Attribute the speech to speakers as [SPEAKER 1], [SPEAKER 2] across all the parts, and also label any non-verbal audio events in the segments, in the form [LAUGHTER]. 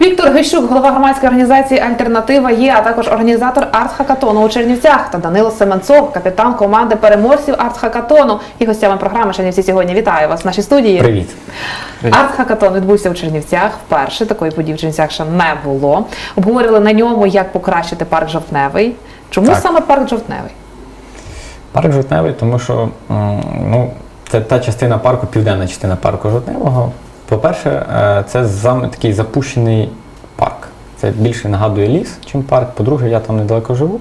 [SPEAKER 1] Віктор Гищук, голова громадської організації Альтернатива є, а також організатор арт-хакатону у Чернівцях та Данило Семенцов, капітан команди переможців арт-хакатону і гостями програми Чернівці сьогодні. Вітаю вас в нашій студії.
[SPEAKER 2] Привіт.
[SPEAKER 1] Арт-хакатон відбувся у Чернівцях. Вперше такої події в Чернівцях ще не було. Обговорили на ньому, як покращити парк жовтневий. Чому
[SPEAKER 2] Так.
[SPEAKER 1] саме парк жовтневий?
[SPEAKER 2] Парк Жовтневий, тому що ну, це та частина парку, південна частина парку Жовтневого. По-перше, е, це зам, такий запущений парк. Це більше нагадує ліс, чим парк. По-друге, я там недалеко живу.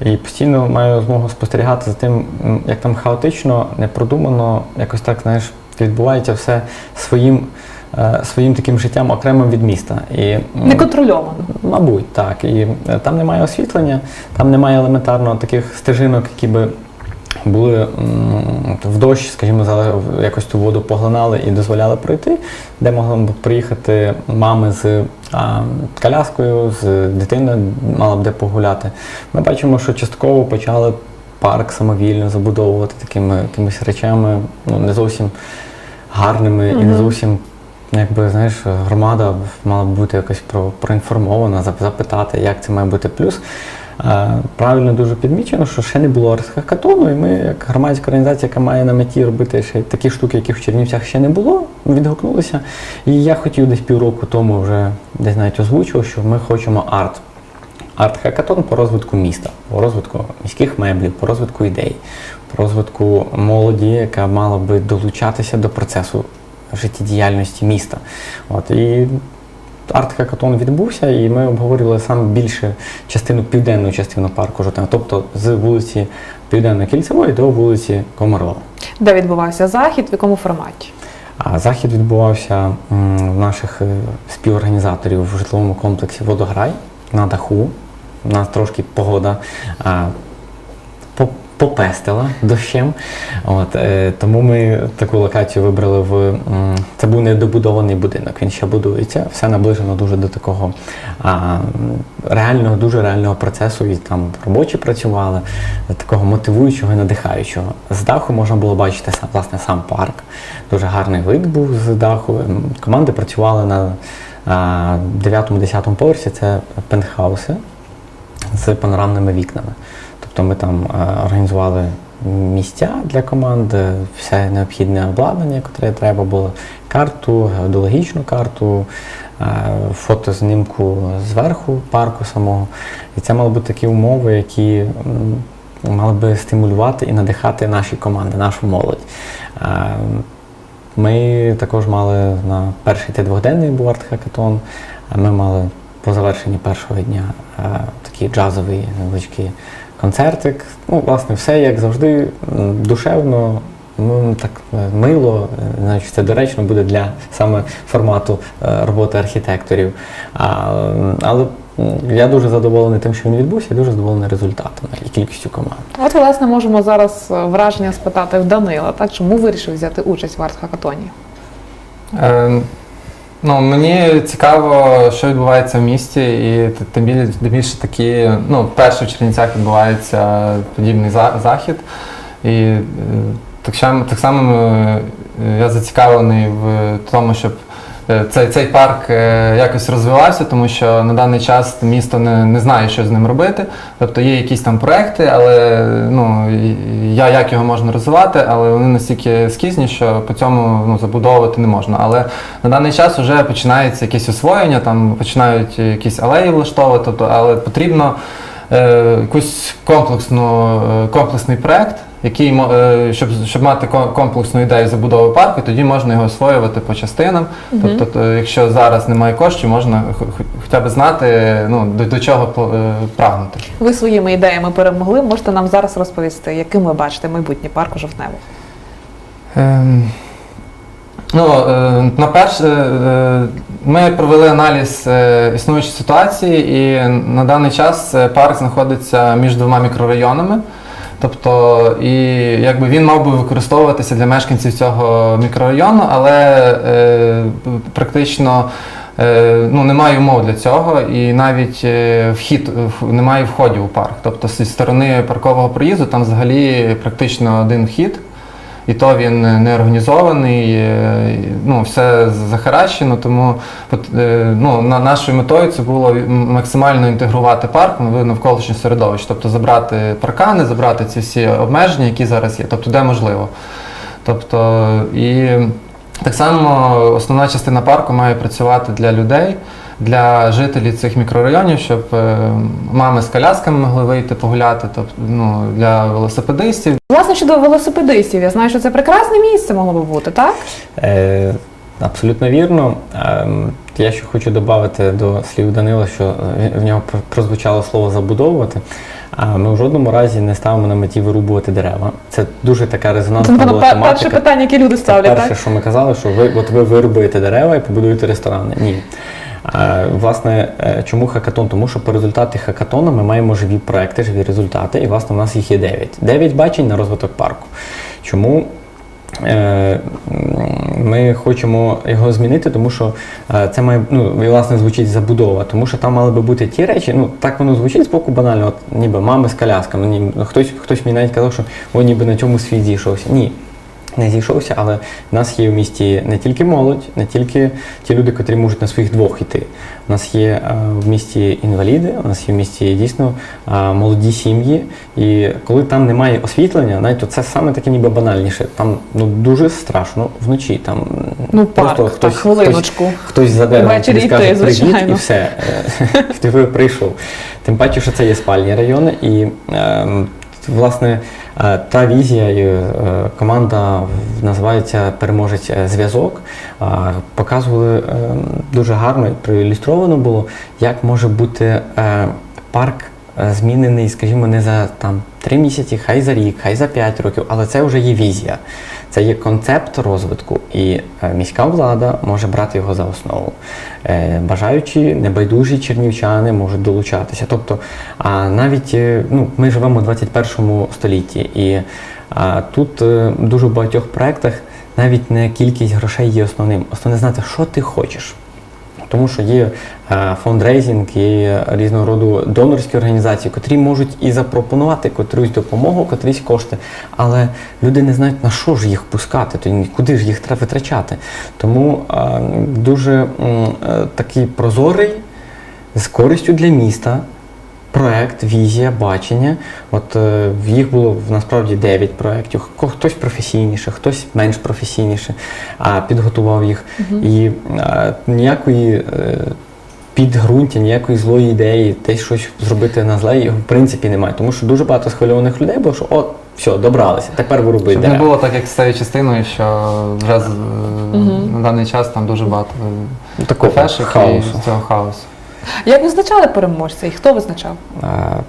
[SPEAKER 2] І постійно маю змогу спостерігати за тим, як там хаотично, непродумано, якось так, знаєш, відбувається все своїм, е, своїм таким життям окремим від міста. І,
[SPEAKER 1] Неконтрольовано.
[SPEAKER 2] Мабуть, так. І е, там немає освітлення, там немає елементарно таких стежинок, які би були в дощ, скажімо, якось ту воду поглинали і дозволяли пройти, де могли б приїхати мами з коляскою, з дитиною, мала б де погуляти. Ми бачимо, що частково почали парк самовільно забудовувати такими якимись речами, ну не зовсім гарними і не зовсім Якби знаєш, громада мала б бути якось про, проінформована, запитати, як це має бути. Плюс правильно дуже підмічено, що ще не було архакатону, і ми, як громадська організація, яка має на меті робити ще такі штуки, яких в Чернівцях ще не було, відгукнулися. І я хотів десь півроку тому вже десь навіть озвучував, що ми хочемо арт. Арт-хакатон по розвитку міста, по розвитку міських меблів, по розвитку ідей, по розвитку молоді, яка мала би долучатися до процесу життєдіяльності міста. От і арт-хакатон відбувся, і ми обговорювали саме більше частину південну частину парку Жовтнева, тобто з вулиці Південно-Кільцевої до вулиці Комарова.
[SPEAKER 1] Де відбувався захід, в якому форматі?
[SPEAKER 2] А захід відбувався в наших е, співорганізаторів в житловому комплексі Водограй на даху. У нас трошки погода попестила дощем. От, е, тому ми таку локацію вибрали в. Це був недобудований будинок, він ще будується. Все наближено дуже до такого а, реального, дуже реального процесу. І там робочі працювали, такого мотивуючого і надихаючого. З даху можна було бачити власне сам парк. Дуже гарний вид був з даху. Команди працювали на 9-10 поверсі, це пентхауси з панорамними вікнами. Тобто ми там е, організували місця для команди, все необхідне обладнання, яке треба було, карту, геодологічну карту, е, фотознімку зверху парку самого. І це мали бути такі умови, які мали би стимулювати і надихати наші команди, нашу молодь. Е, Ми також мали на перший та двохденний був арт-хакатон. Ми мали по завершенні першого дня такий джазовий невеличкий концертик. Ну, власне, все як завжди, душевно, ну, так е, мило, е, що це доречно буде для саме формату е, роботи архітекторів. А, але я дуже задоволений тим, що він відбувся, і дуже задоволений результатом і кількістю команд.
[SPEAKER 1] От, власне, можемо зараз е, враження спитати в Данила, так чому вирішив взяти участь в арт-хакатоні?
[SPEAKER 3] Е, ну, мені цікаво, що відбувається в місті, і тим більше, такі, ну, перше в Чернівцях відбувається подібний за- захід. І е, так, само- так само е, я зацікавлений в тому, щоб цей, цей парк е, якось розвивався, тому що на даний час місто не, не знає, що з ним робити. Тобто є якісь там проекти, але ну, я, як його можна розвивати, але вони настільки ескізні, що по цьому ну, забудовувати не можна. Але на даний час вже починається якесь освоєння, там починають якісь алеї влаштовувати, тобто, але потрібно е, якусь комплексну, е, комплексний проект, який е, щоб, щоб мати ко- комплексну ідею забудови парку, тоді можна його освоювати по частинам. Тобто, то, якщо зараз немає коштів, можна хо- хо- хоча б знати, ну, до, до чого е, прагнути.
[SPEAKER 1] Ви своїми ідеями перемогли. Можете нам зараз розповісти, яким ви бачите майбутнє парку жовтневого?
[SPEAKER 3] Ем, Ну, е, на перше, е, ми провели аналіз е, існуючої ситуації, і на даний час е, парк знаходиться між двома мікрорайонами. Тобто, і якби він мав би використовуватися для мешканців цього мікрорайону, але е, практично е, ну, немає умов для цього, і навіть е, вхід немає входів у парк. Тобто зі сторони паркового проїзду там взагалі практично один вхід. І то він не організований, е, ну, все захаращено, тому е, ну, на нашою метою це було максимально інтегрувати парк в навколишнє середовище, тобто забрати паркани, забрати ці всі обмеження, які зараз є, тобто де можливо. Тобто, і так само основна частина парку має працювати для людей, для жителів цих мікрорайонів, щоб е, мами з колясками могли вийти погуляти, тобто ну, для велосипедистів.
[SPEAKER 1] Власне, щодо велосипедистів, я знаю, що це прекрасне місце могло би бути, так?
[SPEAKER 2] Е, абсолютно вірно. Ем, я ще хочу додати до слів Данила, що е, в нього прозвучало слово забудовувати. А ми в жодному разі не ставимо на меті вирубувати дерева. Це дуже така резонансна
[SPEAKER 1] напевно,
[SPEAKER 2] була тематика.
[SPEAKER 1] перше питання, яке люди
[SPEAKER 2] Це перше,
[SPEAKER 1] так?
[SPEAKER 2] що ми казали, що ви от ви вирубуєте дерева і побудуєте ресторани. Ні. Власне, е, чому хакатон? Тому що по результаті хакатону ми маємо живі проекти, живі результати, і власне у нас їх є 9. 9 бачень на розвиток парку. Чому? Е, Ми хочемо його змінити, тому що е, це має ну власне звучить забудова, тому що там мали би бути ті речі. Ну так воно звучить з боку банально, от ніби мами з колясками. Ні, хтось хтось мені навіть казав, що о, ніби на цьому світ зійшовся. Ні, не зійшовся, але в нас є в місті не тільки молодь, не тільки ті люди, котрі можуть на своїх двох йти. У нас є е, в місті інваліди, у нас є в місті дійсно е, молоді сім'ї. І коли там немає освітлення, навіть це саме таке ніби банальніше. Там ну дуже страшно вночі. Там
[SPEAKER 1] Ну,
[SPEAKER 2] просто хтось,
[SPEAKER 1] так, хвилиночку.
[SPEAKER 2] хтось, хтось за деревом тобі
[SPEAKER 1] йти,
[SPEAKER 2] скаже привіт і все. Е, [LAUGHS] Ти прийшов. Тим паче, що це є спальні райони, і ем, власне та візія е, команда називається Переможець е, зв'язок. Е, Показували дуже гарно і проілюстровано було, як може бути е, парк е, змінений, скажімо, не за там три місяці, хай за рік, хай за п'ять років, але це вже є візія. Це є концепт розвитку, і е, міська влада може брати його за основу. Е, Бажаючі, небайдужі чернівчани можуть долучатися. Тобто, а навіть е, ну, ми живемо у 21 столітті, і а, тут е, дуже в багатьох проєктах навіть не кількість грошей є основним. Основне знати, що ти хочеш. Тому що є е, фондрейзинг, є різного роду донорські організації, котрі можуть і запропонувати котрусь допомогу, котрісь кошти, але люди не знають на що ж їх пускати, то куди ж їх треба витрачати. Тому е, дуже е, такий прозорий з користю для міста. Проект, візія, бачення. От е, в їх було насправді 9 проєктів. Хтось професійніше, хтось менш професійніше, а підготував їх. І е, ніякої е, підґрунтя, ніякої злої ідеї, десь щось зробити на зле, його в принципі немає. Тому що дуже багато схвильованих людей було, що от, все, добралися, тепер вирубуй
[SPEAKER 3] Щоб не було так, як з цією частиною, що вже з- на даний час там дуже багато
[SPEAKER 2] Такого
[SPEAKER 3] кафешок
[SPEAKER 2] хаосу.
[SPEAKER 3] і цього хаосу.
[SPEAKER 1] Як визначали переможця і хто визначав?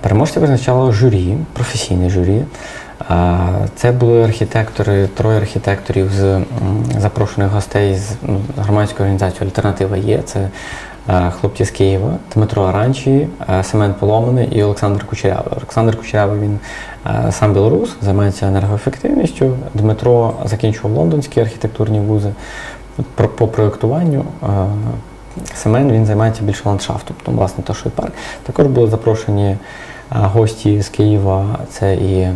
[SPEAKER 2] Переможця визначало журі, професійне журі. Це були архітектори, троє архітекторів з запрошених гостей з ну, громадської організації Альтернатива є. Це хлопці з Києва, Дмитро Аранчі, Семен Поломаний і Олександр Кучерявий. Олександр Кучерявий він сам білорус, займається енергоефективністю. Дмитро закінчував лондонські архітектурні вузи по проєктуванню. Е, Семен він займається більше ландшафтом, тому власне то, що і парк. Також були запрошені гості з Києва, це і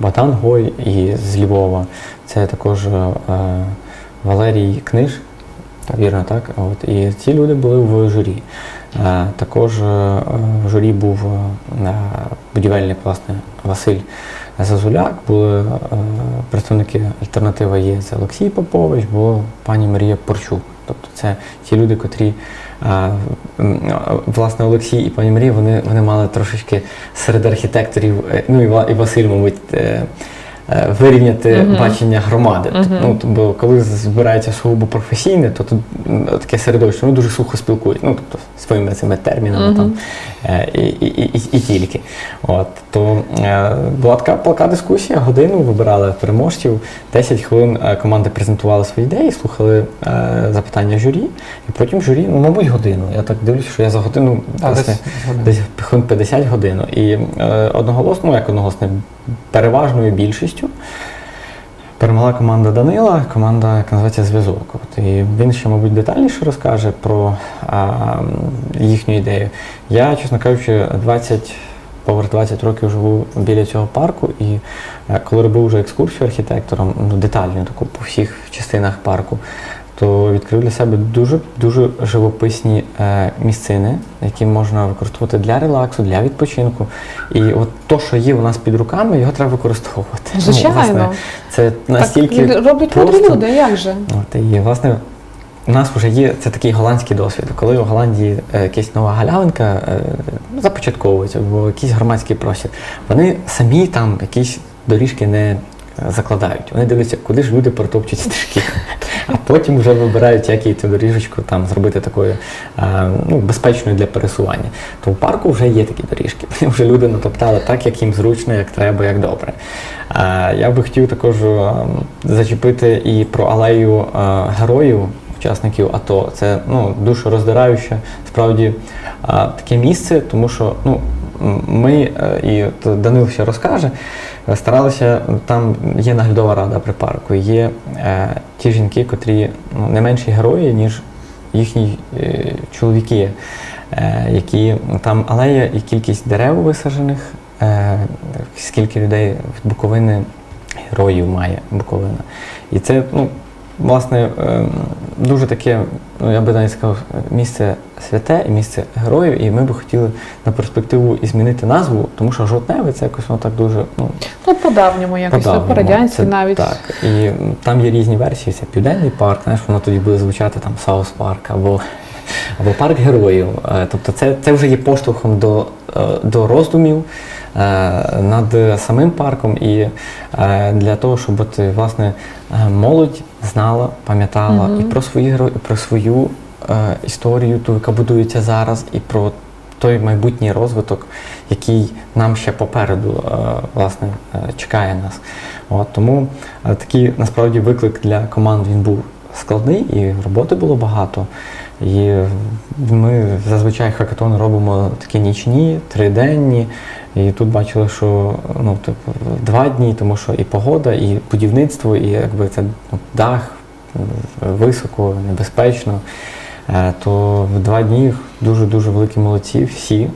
[SPEAKER 2] Богдан Гой, і з Львова, це також е, Валерій Книж. Вірно, так? От, і ці люди були в журі. Е, також е, в журі був е, будівельник власне, Василь Зазуляк, були е, представники Альтернатива є це Олексій Попович, була пані Марія Порчук. Тобто це ті люди, котрі а, власне Олексій і пані Марія, вони, вони мали трошечки серед архітекторів, е, ну і, Василь, мабуть, е, е, вирівняти
[SPEAKER 1] Мгм.
[SPEAKER 2] бачення громади.
[SPEAKER 1] Мгм.
[SPEAKER 2] Ну, бо коли збирається сугубо професійне, то тут таке середовище, вони дуже сухо спілкують. Ну, тобто своїми цими термінами
[SPEAKER 1] Мгм.
[SPEAKER 2] там е, і, і, і, і, і тільки. От, то е, була така палка дискусія, годину вибирали переможців, 10 хвилин е, команди презентували свої ідеї, слухали е, запитання журі, і потім журі, ну, мабуть, годину. Я так дивлюся, що я за годину
[SPEAKER 3] А,
[SPEAKER 2] власне,
[SPEAKER 3] десь
[SPEAKER 2] десь хвилин 50 годин. І е, одноголосно, ну, як одноголосно, переважною більшістю перемогла команда Данила, команда, яка називається Зв'язок. І він ще, мабуть, детальніше розкаже про а, їхню ідею. Я, чесно кажучи, 20 Повер 20 років живу біля цього парку, і е, коли робив вже екскурсію архітектором, ну детальну таку по всіх частинах парку, то відкрив для себе дуже дуже живописні е, місцини, які можна використовувати для релаксу, для відпочинку. І от то, що є у нас під руками, його треба використовувати. Ну, власне, це настільки
[SPEAKER 1] так роблять
[SPEAKER 2] просто.
[SPEAKER 1] люди, як же?
[SPEAKER 2] От, і власне. У нас вже є це такий голландський досвід. Коли в Голландії е, якась нова галявинка е, ну, започатковується, або якийсь громадський простір, вони самі там якісь доріжки не закладають. Вони дивляться, куди ж люди протопчуть стежки. А потім вже вибирають, як їй цю доріжечку там зробити такою е, ну, безпечною для пересування. То в парку вже є такі доріжки. Вони Вже люди натоптали так, як їм зручно, як треба, як добре. Е, Я би хотів також е, зачепити і про алею героїв учасників АТО. Це ну, душороздираюче, справді таке місце, тому що ну, ми, е, і Данил ще розкаже, е, старалися, там є наглядова рада при парку, є е, ті жінки, котрі ну, не менші герої, ніж їхні чоловіки, які там алея і кількість дерев висаджених, скільки людей Буковини героїв має Буковина. І це, ну, власне, ем, дуже таке, ну я би навіть сказав, місце святе і місце героїв, і ми би хотіли на перспективу і змінити назву, тому що жовтневе це якось воно так дуже ну,
[SPEAKER 1] Ну, по-давньому якось,
[SPEAKER 2] по-давньому.
[SPEAKER 1] по-радянськи
[SPEAKER 2] Це
[SPEAKER 1] навіть.
[SPEAKER 2] Так. І там є різні версії. Це Південний парк, знаєш, воно тоді буде звучати там Саус Парк або, або парк героїв. Е, Тобто це, це вже є поштовхом до, е, до роздумів е, над самим парком і е, для того, щоб от, е, власне е, молодь знала, пам'ятала
[SPEAKER 1] Мгм.
[SPEAKER 2] і про свої герої, і про свою е, історію, ту, яка будується зараз, і про той майбутній розвиток, який нам ще попереду е, власне е, чекає нас. От, тому е, такий насправді виклик для команд він був складний, і роботи було багато. І ми зазвичай хакатони робимо такі нічні, триденні. І тут бачили, що ну, типу, два дні, тому що і погода, і будівництво, і якби це ну, дах високо, небезпечно. Е, То в два дні дуже-дуже великі молодці всі,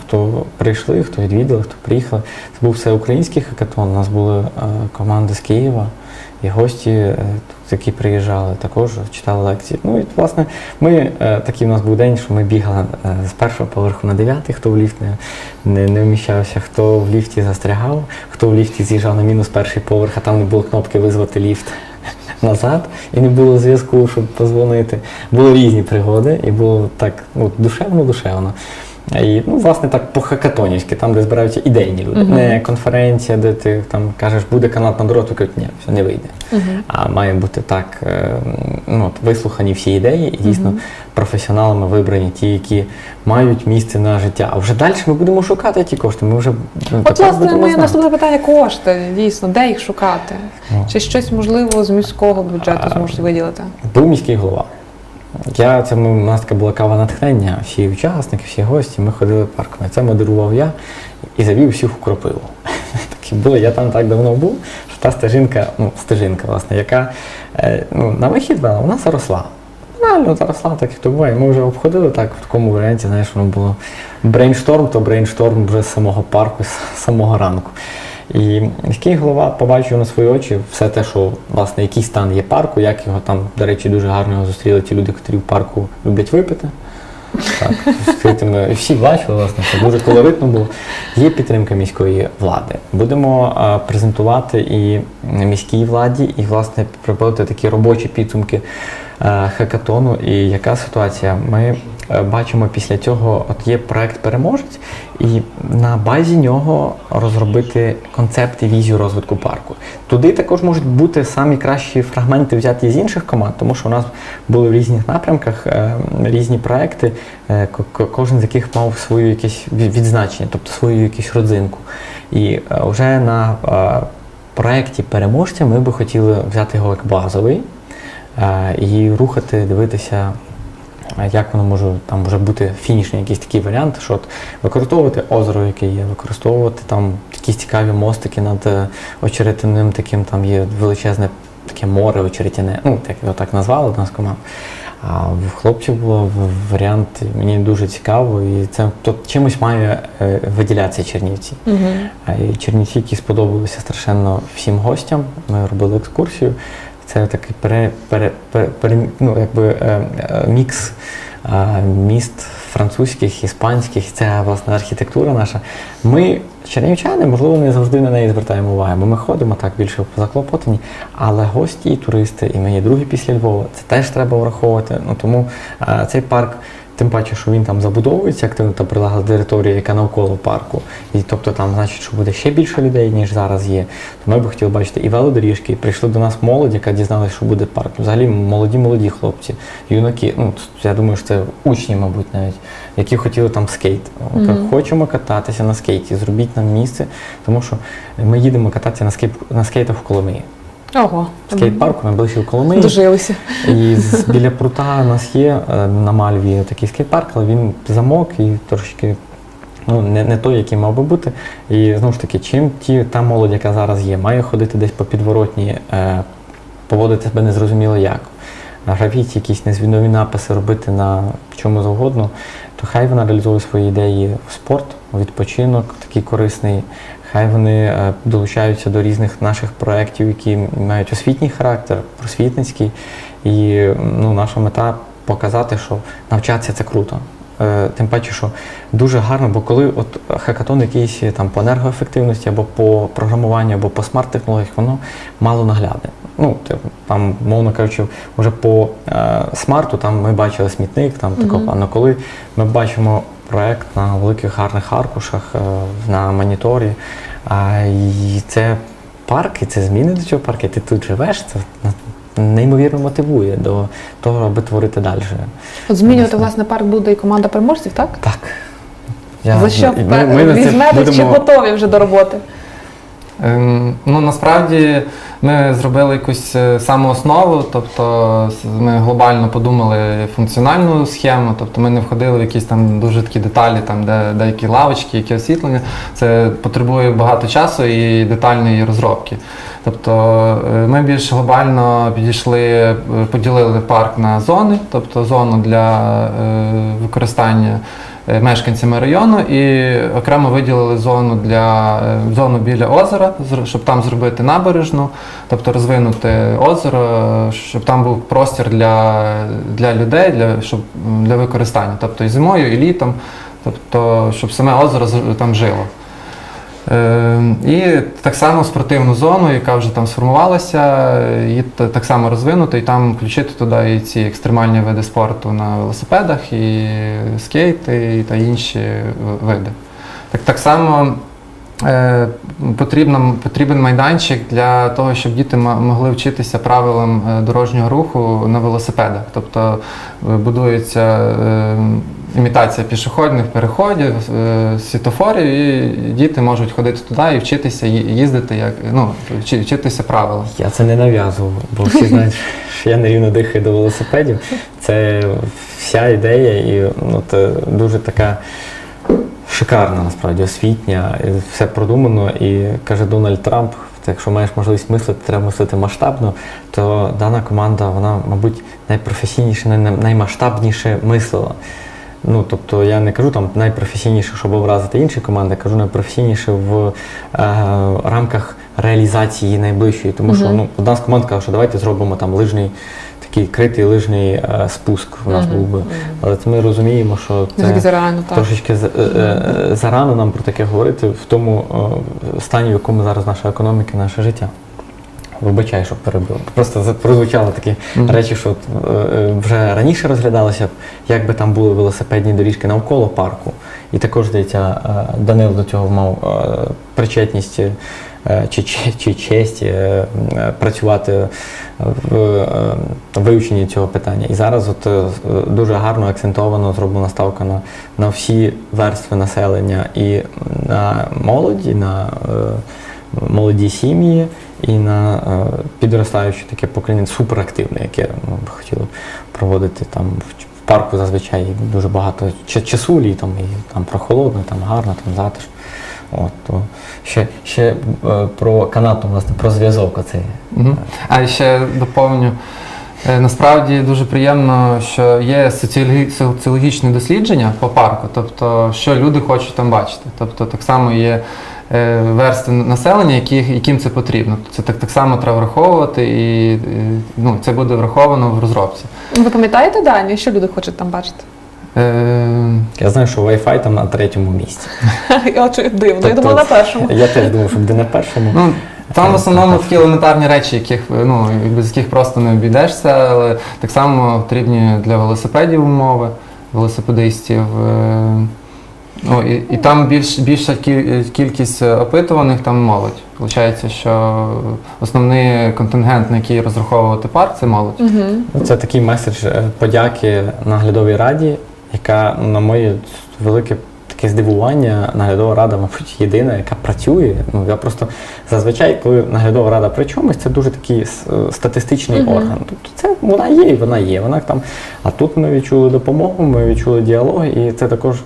[SPEAKER 2] хто прийшли, хто відвідали, хто приїхали. Це був всеукраїнський хакатон. У нас були е, команди з Києва і гості, е, які приїжджали, також читали лекції. Ну і власне, ми е, такий у нас був день, що ми бігали е, з першого поверху на дев'ятий, хто в ліфт не, не, не вміщався, хто в ліфті застрягав, хто в ліфті з'їжджав на мінус перший поверх, а там не було кнопки визвати ліфт [LAUGHS] назад, і не було зв'язку, щоб позвонити. Були різні пригоди, і було так ну, душевно-душевно. І, ну, власне, так по-хакатонівськи, там, де збираються ідейні люди.
[SPEAKER 1] Мгм.
[SPEAKER 2] Не конференція, де ти там кажеш, буде канатна дорога, то кажуть, ні, все не вийде.
[SPEAKER 1] Мгм.
[SPEAKER 2] А має бути так, е, ну, от, вислухані всі ідеї, і дійсно
[SPEAKER 1] Мгм.
[SPEAKER 2] професіоналами вибрані ті, які мають місце на життя. А вже далі ми будемо шукати ті кошти. Ми вже ну,
[SPEAKER 1] От, власне,
[SPEAKER 2] будемо
[SPEAKER 1] моє наступне питання кошти. Дійсно, де їх шукати?
[SPEAKER 2] Ну.
[SPEAKER 1] Чи щось можливо з міського бюджету зможуть виділити?
[SPEAKER 2] Був міський голова. Я, це у нас така була кава натхнення, всі учасники, всі гості, ми ходили парком. Це модерував я і завів всіх у кропиву. [LAUGHS] Такі було, я там так давно був, що та стежинка, ну, стежинка, власне, яка е, ну, на вихід вела, вона заросла. Нормально заросла, так як то буває. Ми вже обходили так в такому варіанті, знаєш, воно було брейншторм, то брейншторм вже з самого парку, з самого ранку. І міський голова побачив на свої очі все те, що власне який стан є парку, як його там, до речі, дуже гарно його зустріли ті люди, котрі в парку люблять випити. Так, зустріти всі бачили, власне, це дуже колоритно було. Є підтримка міської влади. Будемо а, презентувати і міській владі, і власне проводити такі робочі підсумки хакатону. І яка ситуація? Ми е, бачимо після цього, от є проект переможець, і на базі нього розробити концепт і візію розвитку парку. Туди також можуть бути самі кращі фрагменти взяті з інших команд, тому що у нас були в різних напрямках е, різні проекти, е, ко- ко- кожен з яких мав свою якесь відзначення, тобто свою якусь родзинку. І е, вже на е, проєкті переможця ми би хотіли взяти його як базовий е, і рухати, дивитися, як воно може там вже бути фінішний якийсь такий варіант, що от використовувати озеро, яке є, використовувати там якісь цікаві мостики над е, очеретяним таким, там є величезне таке море очеретяне, ну так його так назвали у нас команда. А в хлопців було варіант, мені дуже цікаво, і це то, чимось має е, виділятися Чернівці.
[SPEAKER 1] Угу.
[SPEAKER 2] І Чернівці, які сподобалися страшенно всім гостям. Ми робили екскурсію. Це такий пере, пере, пере, пере, ну, якби, е, е, мікс е, міст французьких, іспанських, це власне архітектура наша. Ми, чернівчани, можливо, не завжди на неї звертаємо увагу, бо ми ходимо так більше заклопотані, але гості і туристи, і мені другі після Львова, це теж треба враховувати. Ну, тому е, цей парк Тим паче, що він там забудовується активно та прилегла територія, яка навколо парку. І тобто там, значить, що буде ще більше людей, ніж зараз є. То ми б хотіли бачити і велодоріжки, прийшли до нас молодь, яка дізналася, що буде парк. Взагалі молоді, молоді хлопці, юнаки. Ну я думаю, що це учні, мабуть, навіть, які хотіли там скейт. От,
[SPEAKER 1] Мгм.
[SPEAKER 2] Хочемо кататися на скейті, зробіть нам місце, тому що ми їдемо кататися на скейт на скейтах в Коломиї.
[SPEAKER 1] Ого.
[SPEAKER 2] Скейт-парку найближчий в Коломиї.
[SPEAKER 1] Дожилися.
[SPEAKER 2] І з, біля прута у нас є е, на Мальві такий скейт-парк, але він замок і трошечки ну, не, не той, який мав би бути. І знову ж таки, чим ті, та молодь, яка зараз є, має ходити десь по підворотні, е, поводити себе незрозуміло як. Графіті, якісь незвідомі написи робити на чому завгодно, то хай вона реалізує свої ідеї в спорт, у відпочинок такий корисний. Хай вони е, долучаються до різних наших проєктів, які мають освітній характер, просвітницький. І ну, наша мета показати, що навчатися це круто. Е, Тим паче, що дуже гарно, бо коли от хакатон якийсь там по енергоефективності або по програмуванню, або по смарт-технологіях, воно мало наглядне. Ну, там, мовно кажучи, вже по е, смарту там ми бачили смітник, там такого.
[SPEAKER 1] Мгм.
[SPEAKER 2] Але коли ми бачимо проект на великих гарних аркушах, е, на моніторі, і це парк, і це зміни до цього парку, і ти тут живеш, це неймовірно мотивує до того, аби творити далі.
[SPEAKER 1] От змінювати власне парк буде і команда переможців, так?
[SPEAKER 2] Так.
[SPEAKER 1] За що
[SPEAKER 2] ми- ми- ми
[SPEAKER 1] чи готові вже до роботи?
[SPEAKER 3] Ем, Ну насправді ми зробили якусь е, саму основу, тобто ми глобально подумали функціональну схему, тобто ми не входили в якісь там дуже такі деталі, там де деякі лавочки, які освітлення. Це потребує багато часу і детальної розробки. Тобто е, ми більш глобально підійшли, е, поділили парк на зони, тобто зону для використання мешканцями району і окремо виділили зону для е, зону біля озера, щоб там зробити набережну, тобто розвинути озеро, е, щоб там був простір для, для людей, для, щоб, для використання, тобто і зимою, і літом, тобто щоб саме озеро там жило. Е, І так само спортивну зону, яка вже там сформувалася, її так само розвинути і там включити туди і ці екстремальні види спорту на велосипедах, і скейти, та інші види. Так, так само е, потрібно, потрібен майданчик для того, щоб діти могли вчитися правилам е, дорожнього руху на велосипедах. Тобто будується імітація пішохідних переходів, е, світофорів, і діти можуть ходити туди і вчитися їздити, як ну, вчитися правилам.
[SPEAKER 2] Я це не нав'язував, бо всі знають, [LAUGHS] що я нерівно дихаю до велосипедів. Це вся ідея, і ну, це дуже така шикарна, насправді, освітня, все продумано. І каже Дональд Трамп, якщо маєш можливість мислити, треба мислити масштабно, то дана команда, вона, мабуть, найпрофесійніше, наймасштабніше мислила. Ну, тобто я не кажу там найпрофесійніше, щоб образити інші команди, кажу найпрофесійніше в е, рамках реалізації найближчої. Тому що ну, одна з команд каже, що давайте зробимо там лижний, такий критий лижний е, спуск у нас був би. Але це ми розуміємо, що
[SPEAKER 1] Наскільки
[SPEAKER 2] це
[SPEAKER 1] реально, так.
[SPEAKER 2] трошечки е, е, зарано нам про таке говорити в тому е, стані, в якому зараз наша економіка, наше життя. Вибачай, що перебив. Просто прозвучали такі
[SPEAKER 3] Мгм.
[SPEAKER 2] речі, що е, вже раніше розглядалося, як би там були велосипедні доріжки навколо парку. І також, здається, е, Данил до цього мав е, причетність е, чи, чи, чи честь е, е, працювати в е, вивченні цього питання. І зараз от е, дуже гарно акцентовано зроблена ставка на, на всі верстви населення і на молоді, на е, молоді сім'ї, і на е, підростаюче таке покоління суперактивне, яке ми б хотіли проводити там в парку зазвичай дуже багато часу літом, і там прохолодно, там гарно, там затишно. От, то ще, ще е, про канату, власне, про зв'язок оцей.
[SPEAKER 3] Мгм. А ще доповню. Е, Насправді дуже приємно, що є соціологі- соціологічне дослідження по парку, тобто що люди хочуть там бачити. Тобто так само є е, верстви населення, яких, яким це потрібно. Це так, так само треба враховувати, і е, ну, це буде враховано в розробці.
[SPEAKER 1] Ви пам'ятаєте дані, що люди хочуть там бачити?
[SPEAKER 3] Е,
[SPEAKER 2] Я знаю, що Wi-Fi там на третьому місці. [LAUGHS]
[SPEAKER 1] Що дивно, я
[SPEAKER 2] Тобто
[SPEAKER 1] думала на першому.
[SPEAKER 2] Я теж думав, що буде на першому.
[SPEAKER 3] ну, там в основному такі елементарні речі, яких, е, ну, без яких просто не обійдешся, але так само потрібні для велосипедів умови, велосипедистів. Е, Ну, і, і там більш, більша кі- кількість е, опитуваних, там молодь. Получається, що основний контингент, на який розраховувати парк, це молодь.
[SPEAKER 1] Угу.
[SPEAKER 2] Ну, Це такий меседж е, подяки наглядовій раді, яка, на моє велике таке здивування, наглядова рада, мабуть, єдина, яка працює. Ну, я просто зазвичай, коли наглядова рада при чомусь, це дуже такий е, статистичний орган. Тобто це вона є і вона є. Вона там. А тут ми відчули допомогу, ми відчули діалог, і це також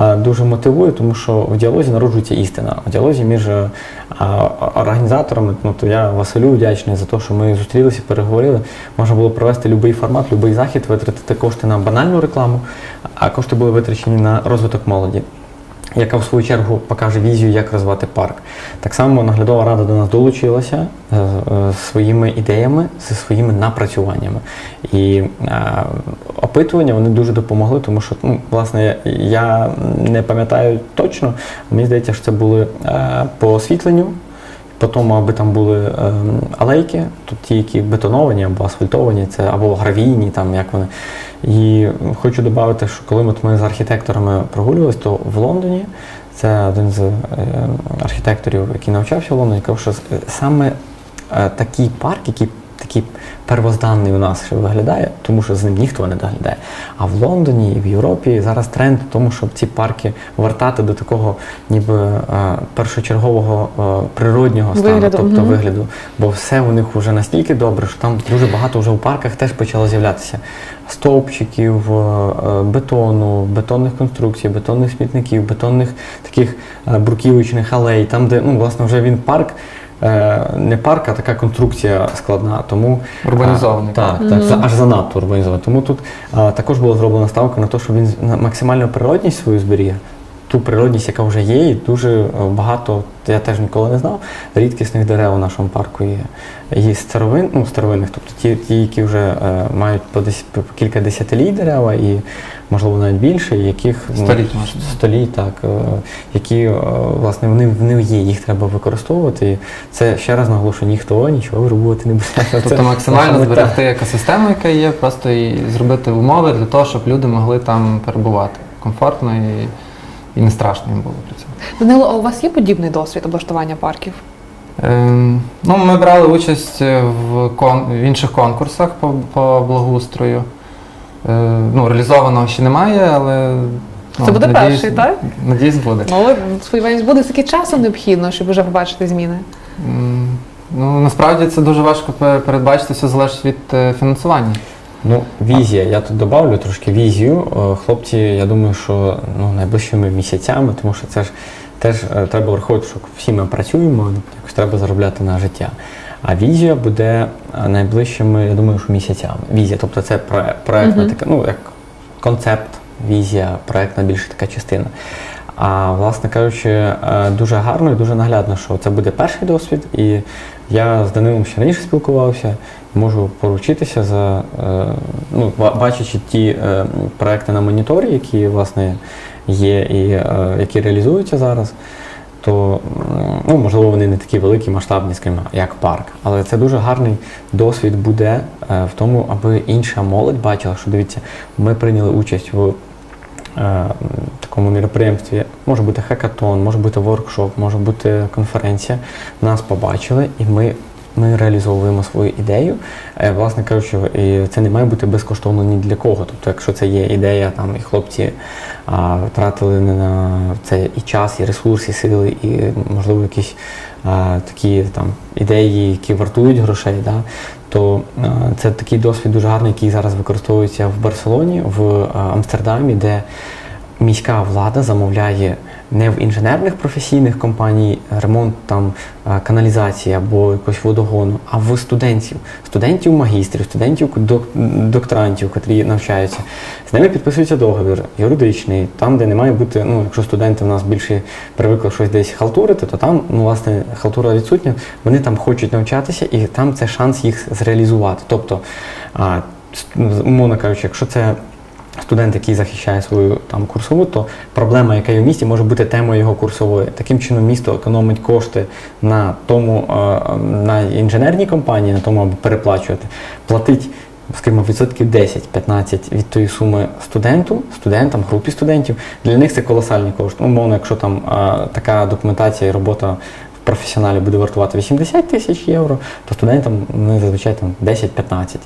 [SPEAKER 2] е, дуже мотивує, тому що в діалозі народжується істина. В діалозі між е, а, організаторами, ну то я Василю вдячний за те, що ми зустрілися, переговорили. Можна було провести будь-який формат, будь-який захід, витратити кошти на банальну рекламу, а кошти були витрачені на розвиток молоді. Яка в свою чергу покаже візію, як розвивати парк. Так само наглядова рада до нас долучилася е, е, своїми ідеями, зі своїми напрацюваннями. І е, опитування вони дуже допомогли, тому що ну, власне я не пам'ятаю точно, мені здається, що це були е, по освітленню, по тому, аби там були е, алейки, тут ті, які бетоновані або асфальтовані, це або гравійні, там як вони. І хочу додати, що коли ми, ми з архітекторами прогулювалися, то в Лондоні це один з е, архітекторів, який навчався в Лондоні, казав, що е, саме е, такий парк, який такий первозданний у нас ще виглядає, тому що з ним ніхто не доглядає. А в Лондоні і в Європі зараз тренд в тому, щоб ці парки вертати до такого ніби е, першочергового е, природнього стану,
[SPEAKER 1] Вигляду,
[SPEAKER 2] тобто
[SPEAKER 1] мгм.
[SPEAKER 2] вигляду. Бо все у них вже настільки добре, що там дуже багато вже у парках теж почало з'являтися стовпчиків, е, бетону, бетонних конструкцій, бетонних смітників, бетонних таких бруківочних алей, там, де ну, власне вже він парк. Е, Не парк, а така конструкція складна. Тому
[SPEAKER 3] Урбанізований
[SPEAKER 2] а, Так, так,
[SPEAKER 1] mm
[SPEAKER 2] -hmm. аж занадто урбанізований. Тому тут а, також була зроблена ставка на те, щоб він максимально природність свою зберіг. Ту природність, яка вже є, і дуже е, багато, я теж ніколи не знав, рідкісних дерев у нашому парку є. Є старовин, ну, старовинних, тобто ті, ті які вже е, мають по, десь, по кілька десятиліть дерева і, можливо, навіть більше, і яких ну,
[SPEAKER 3] Століть, можна.
[SPEAKER 2] століть, так, е, які е, власне вони, вони є, їх треба використовувати. І це ще раз наголошую, ніхто нічого вирубувати не буде.
[SPEAKER 3] Тобто
[SPEAKER 2] Це
[SPEAKER 3] максимально зберегти екосистему, яка є, просто і зробити умови для того, щоб люди могли там перебувати комфортно і, і не страшно їм було при цьому.
[SPEAKER 1] Данило, а у вас є подібний досвід облаштування парків?
[SPEAKER 3] Ем, ну, ми брали участь в, кон, в інших конкурсах по, по благоустрою. Е, ну, реалізованого ще немає, але.
[SPEAKER 1] Це буде
[SPEAKER 3] надіюсь-
[SPEAKER 1] перший, так?
[SPEAKER 3] Надіюсь, буде.
[SPEAKER 1] Ну, але сподіваюсь, буде скільки часу необхідно, щоб вже побачити зміни.
[SPEAKER 3] М, Ну, насправді це дуже важко пе- передбачити, все залежить від е, фінансування.
[SPEAKER 2] Ну, візія. Я тут добавлю трошки візію. Е, Хлопці, я думаю, що ну, найближчими місяцями, тому що це ж теж е, треба враховувати, що всі ми працюємо, якось треба заробляти на життя. А візія буде е, найближчими, я думаю, що місяцями. Візія, тобто це проект, проектна
[SPEAKER 1] Мгм.
[SPEAKER 2] така, ну як концепт, візія, проектна більше така частина. А власне кажучи, дуже гарно і дуже наглядно, що це буде перший досвід, і я з Данилом ще раніше спілкувався, можу поручитися за е, ну, бачачи ті е, проекти на моніторі, які власне є і е, які реалізуються зараз. То ну, можливо вони не такі великі, масштабні, скажімо, як парк. Але це дуже гарний досвід буде в тому, аби інша молодь бачила, що дивіться, ми прийняли участь в е, такому міроприємстві. Може бути хакатон, може бути воркшоп, може бути конференція. Нас побачили, і ми, ми реалізовуємо свою ідею. Е, Власне кажучи, і це не має бути безкоштовно ні для кого. Тобто, якщо це є ідея, там і хлопці а, втратили на це і час, і ресурс, і сили, і можливо якісь а, такі там ідеї, які вартують грошей. Да? То це такий досвід дуже гарний, який зараз використовується в Барселоні, в Амстердамі, де міська влада замовляє не в інженерних професійних компаній ремонт там е, каналізації або якогось водогону, а в студентів, студентів магістрів, студентів докторантів, котрі навчаються. З ними підписується договір юридичний, там, де не має бути, ну, якщо студенти в нас більше привикли щось десь халтурити, то там, ну, власне, халтура відсутня, вони там хочуть навчатися, і там це шанс їх зреалізувати. Тобто, умовно кажучи, якщо це студент, який захищає свою там курсову, то проблема, яка є в місті, може бути темою його курсової. Таким чином, місто економить кошти на тому, е, на інженерній компанії, на тому, аби переплачувати, платить. Скажімо, відсотків 10-15 від тої суми студенту, студентам, групі студентів. Для них це колосальні кошти. Умовно, якщо там е, така документація і робота професіоналі буде вартувати 80 тисяч євро, то студентам вони зазвичай там 10-15.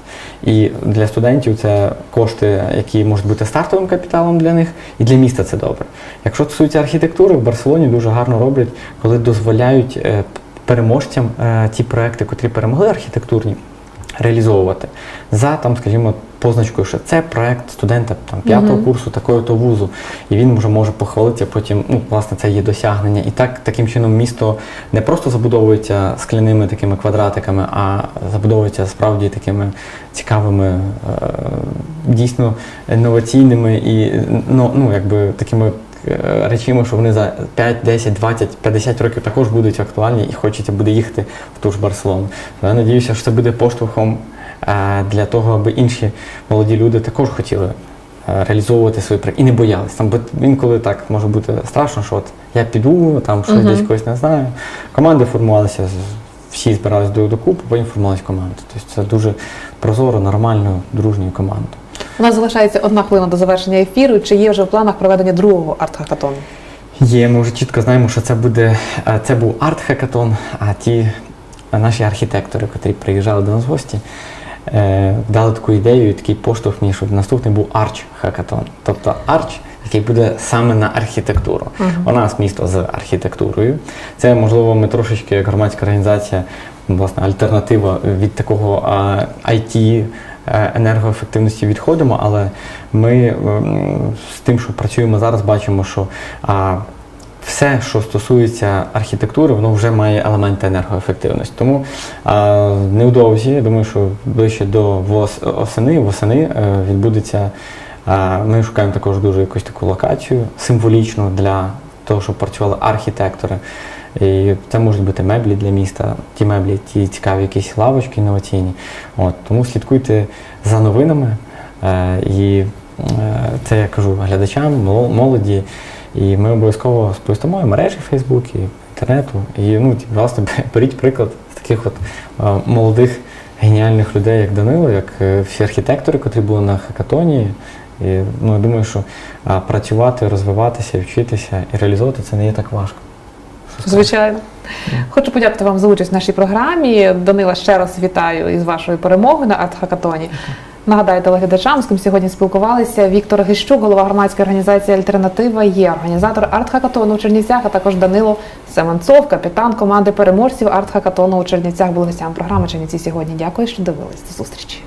[SPEAKER 2] І для студентів це кошти, які можуть бути стартовим капіталом для них, і для міста це добре. Якщо стосується архітектури, в Барселоні дуже гарно роблять, коли дозволяють е, переможцям е, ті проекти, котрі перемогли архітектурні, реалізовувати за там, скажімо, позначкою, що це проект студента там п'ятого
[SPEAKER 1] Мгм.
[SPEAKER 2] курсу такого-то вузу, і він вже може похвалитися потім. Ну, власне, це є досягнення. І так таким чином місто не просто забудовується скляними такими квадратиками, а забудовується справді такими цікавими, е, дійсно інноваційними і ну, ну якби такими. е, Речима, що вони за 5, 10, 20, 50 років також будуть актуальні і хочеться буде їхати в ту ж Барселону. Я надіюся, що це буде поштовхом для того, аби інші молоді люди також хотіли е, реалізовувати свої проекти і не боялись. Там бо інколи так може бути страшно, що от я піду, там щось десь когось не знаю. Команди формувалися, всі збирались до, докупи, потім формувалися команди. Тобто це дуже прозоро, нормально, дружньою командою.
[SPEAKER 1] У нас залишається одна хвилина до завершення ефіру. Чи є вже в планах проведення другого арт-хакатону?
[SPEAKER 2] Є, ми вже чітко знаємо, що це буде е, це був арт-хакатон, а ті наші архітектори, котрі приїжджали до нас в гості, дали таку ідею, і такий поштовх мені, щоб наступний був арч-хакатон. Тобто арч, який буде саме на архітектуру. У нас місто з архітектурою. Це можливо ми трошечки як громадська організація, власне, альтернатива від такого а, IT. е, Енергоефективності відходимо, але ми з тим, що працюємо зараз, бачимо, що все, що стосується архітектури, воно вже має елементи енергоефективності. Тому а, невдовзі, я думаю, що ближче до осени, восени е, відбудеться. Ми шукаємо також дуже якусь таку локацію символічну для того, щоб працювали архітектори. І це можуть бути меблі для міста, ті меблі, ті цікаві якісь лавочки інноваційні. От, тому слідкуйте за новинами. Е, і е, це я кажу глядачам, молоді. І ми обов'язково сповістимо і мережі Фейсбук, і інтернету. І ну, ті, власне, [LAUGHS] беріть приклад з таких от молодих геніальних людей, як Данило, як е, всі архітектори, котрі були на хакатоні. І ну, я думаю, що е, працювати, розвиватися, вчитися і реалізовувати це не є так важко.
[SPEAKER 1] Звичайно. Хочу подякувати вам за участь в нашій програмі. Данила ще раз вітаю із вашою перемогою на арт-хакатоні. Нагадаю телеглядачам, з ким сьогодні спілкувалися Віктор Гищук, голова громадської організації Альтернатива є організатор арт-хакатону у Чернівцях, а також Данило Семенцов, капітан команди переможців арт-хакатону у Чернівцях. Були гостям програми Чернівці сьогодні. Дякую, що дивились. До зустрічі.